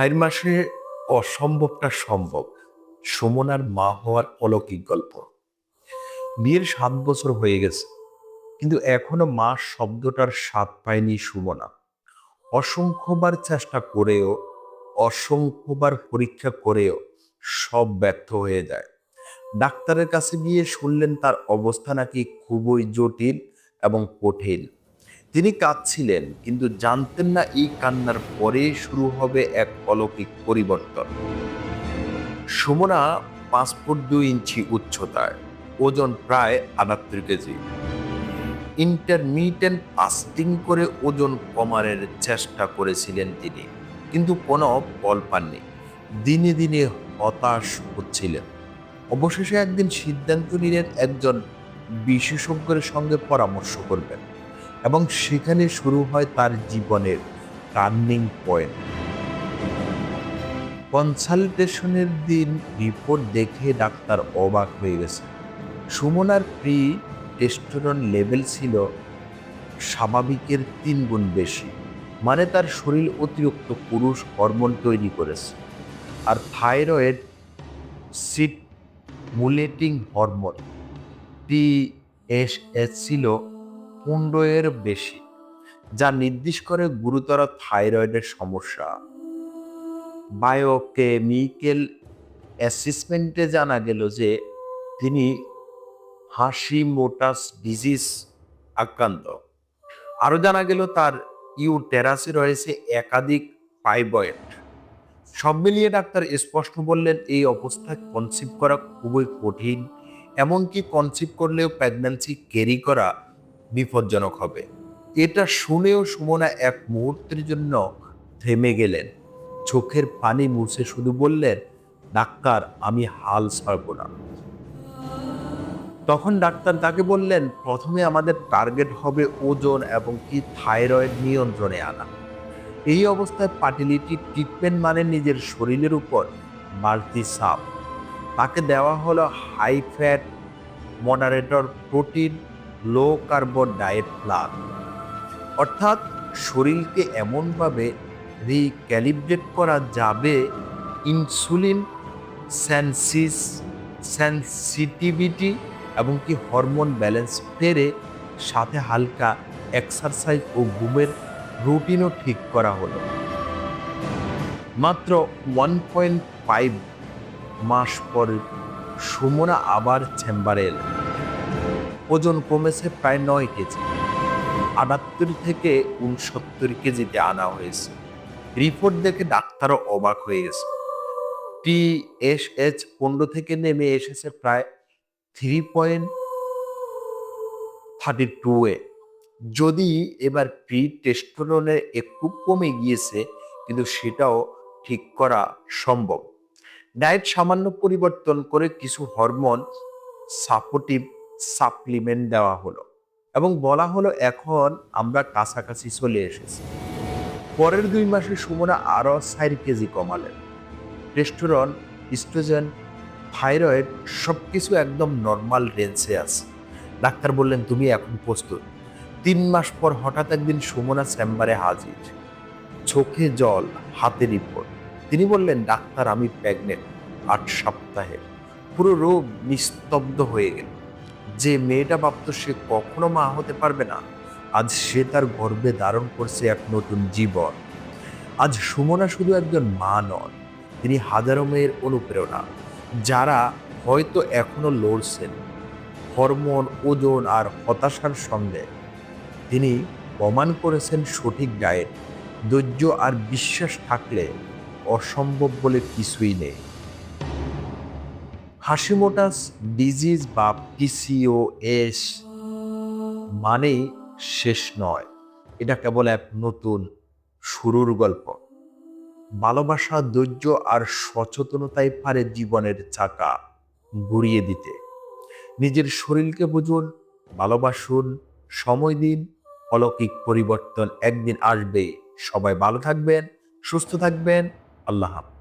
চার মাসে অসম্ভবটা সম্ভব। সুমনার মা হওয়ার অলৌকিক গল্প। বিয়ের সাত বছর হয়ে গেছে, কিন্তু এখনও মা শব্দটার স্বাদ পায়নি সুমনা। অসংখ্যবার চেষ্টা করেও, অসংখ্যবার পরীক্ষা করেও সব ব্যর্থ হয়ে যায়। ডাক্তারের কাছে গিয়ে শুনলেন তার অবস্থা নাকি খুবই জটিল এবং কঠিন। তিনি কাঁদছিলেন, কিন্তু জানতেন না এই কান্নার পরে শুরু হবে এক অলৌকিক পরিবর্তন। সুমনা পাঁচ ফুট দুই ইঞ্চি উচ্চতায়, ওজন প্রায় আটাত্তর কেজি। ইন্টারমিডিয়েন্ট ফাস্টিং করে ওজন কমানোর চেষ্টা করেছিলেন তিনি, কিন্তু কোনো ফল পাননি। দিনে দিনে হতাশ হচ্ছিলেন। অবশেষে একদিন সিদ্ধান্ত নিলেন একজন বিশেষজ্ঞের সঙ্গে পরামর্শ করবেন। এবং সেখানে শুরু হয় তার জীবনের টার্নিং পয়েন্ট। কনসালটেশনের দিন রিপোর্ট দেখে ডাক্তার অবাক হয়ে গেছে। সুমনার প্রি টেস্টোরন লেভেল ছিল স্বাভাবিকের তিন গুণ বেশি মানে তার শরীর অতিরিক্ত পুরুষ হরমোন তৈরি করেছে। আর thyroid stimulating hormone TSH ছিল পনেরো এর বেশি, যা নির্দেশ করে গুরুতর থাইরয়েডের সমস্যা। বায়োকেমিক্যাল অ্যাসেসমেন্টে জানা গেল যে তিনি হাসি মোটাস ডিজিজ আক্রান্ত। আরও জানা গেল তার ইউটেরাসে রয়েছে একাধিক পাইবয়েড সব মিলিয়ে ডাক্তার স্পষ্ট বললেন, এই অবস্থায় কনসিভ করা খুবই কঠিন, এমনকি কনসিভ করলেও প্রেগন্যান্সি ক্যারি করা বিপজ্জনক হবে। এটা শুনেও সুমনা এক মুহূর্তের জন্য থেমে গেলেন। চোখের পানি মুছে শুধু বললেন, ডাক্তার, আমি হাল ছাড়ব না। তখন ডাক্তার তাকে বললেন, প্রথমে আমাদের টার্গেট হবে ওজন এবং কি থাইরয়েড নিয়ন্ত্রণে আনা। এই অবস্থায় পার্টিলিটি ট্রিটমেন্ট মানে নিজের শরীরের উপর বাড়তি চাপ। তাকে দেওয়া হলো high fat moderate protein low carb diet plan অর্থাৎ শরীরকে এমনভাবে রিক্যালিব্রেট করা যাবে ইনসুলিন সেন্সিস সেন্সিটিভিটি এবং কি হরমোন ব্যালেন্স ফেরে সাথে হালকা এক্সারসাইজ ও ঘুমের রুটিনও ঠিক করা হলো। মাত্র ওয়ান পয়েন্ট ফাইভ মাস পর সুমনা আবার চেম্বারে এলেন ওজন কমেছে প্রায় নয় কেজি। আটাত্তর থেকে উনসত্তর কেজিতে আনা হয়েছে। রিপোর্ট দেখে ডাক্তারও অবাক হয়ে গেছে। টিএসএইচ পনেরো থেকে নেমে এসেছে প্রায় থ্রি পয়েন্ট থার্টি টু এ। যদি এবার প্রি টেস্টোরনের একটু কমে গিয়েছে, কিন্তু সেটাও ঠিক করা সম্ভব। ডায়েট সামান্য পরিবর্তন করে কিছু হরমোন সাপোর্টিভ সাপ্লিমেন্ট দেওয়া হলো এবং বলা হলো এখন আমরা কাছাকাছি চলে এসেছি। পরের দুই মাসে সুমনা আরও চার কেজি কমালেন। টেস্টোরন স্ট্রোজেন থাইরয়েড সব কিছু একদম নর্মাল রেঞ্জে আছে। ডাক্তার বললেন, তুমি এখন প্রস্তুত। তিন মাস পর হঠাৎ একদিন সুমনা চেম্বারে হাজির। চোখে জল, হাতে রিপোর্ট। তিনি বললেন, ডাক্তার, আমি প্রেগনেন্ট আট সপ্তাহে। পুরো রোগ নিস্তব্ধ হয়ে গেল। যে মেয়েটা ভাবত সে কখনো মা হতে পারবে না, আজ সে তার গর্বে ধারণ করছে এক নতুন জীবন। আজ সুমনা শুধু একজন মা নন, তিনি হাজারো মেয়ের অনুপ্রেরণা, যারা হয়তো এখনও লড়ছেন। হরমোন, ওজন আর হতাশার সঙ্গে তিনি প্রমাণ করেছেন সঠিক ডায়েট, ধৈর্য আর বিশ্বাস থাকলে অসম্ভব বলে কিছুই নেই। হাসিমোটাস ডিজিজ বা পিসিওএস মানেই শেষ নয়। এটা কেবল এক নতুন শুরুর গল্প। ভালোবাসা, ধৈর্য আর সচেতনতাই পারে জীবনের চাকা ঘুরিয়ে দিতে। নিজের শরীরকে বুঝুন, ভালোবাসুন, সময় দিন, অলৌকিক পরিবর্তন একদিন আসবে। সবাই ভালো থাকবেন, সুস্থ থাকবেন। আল্লাহ হাফেজ।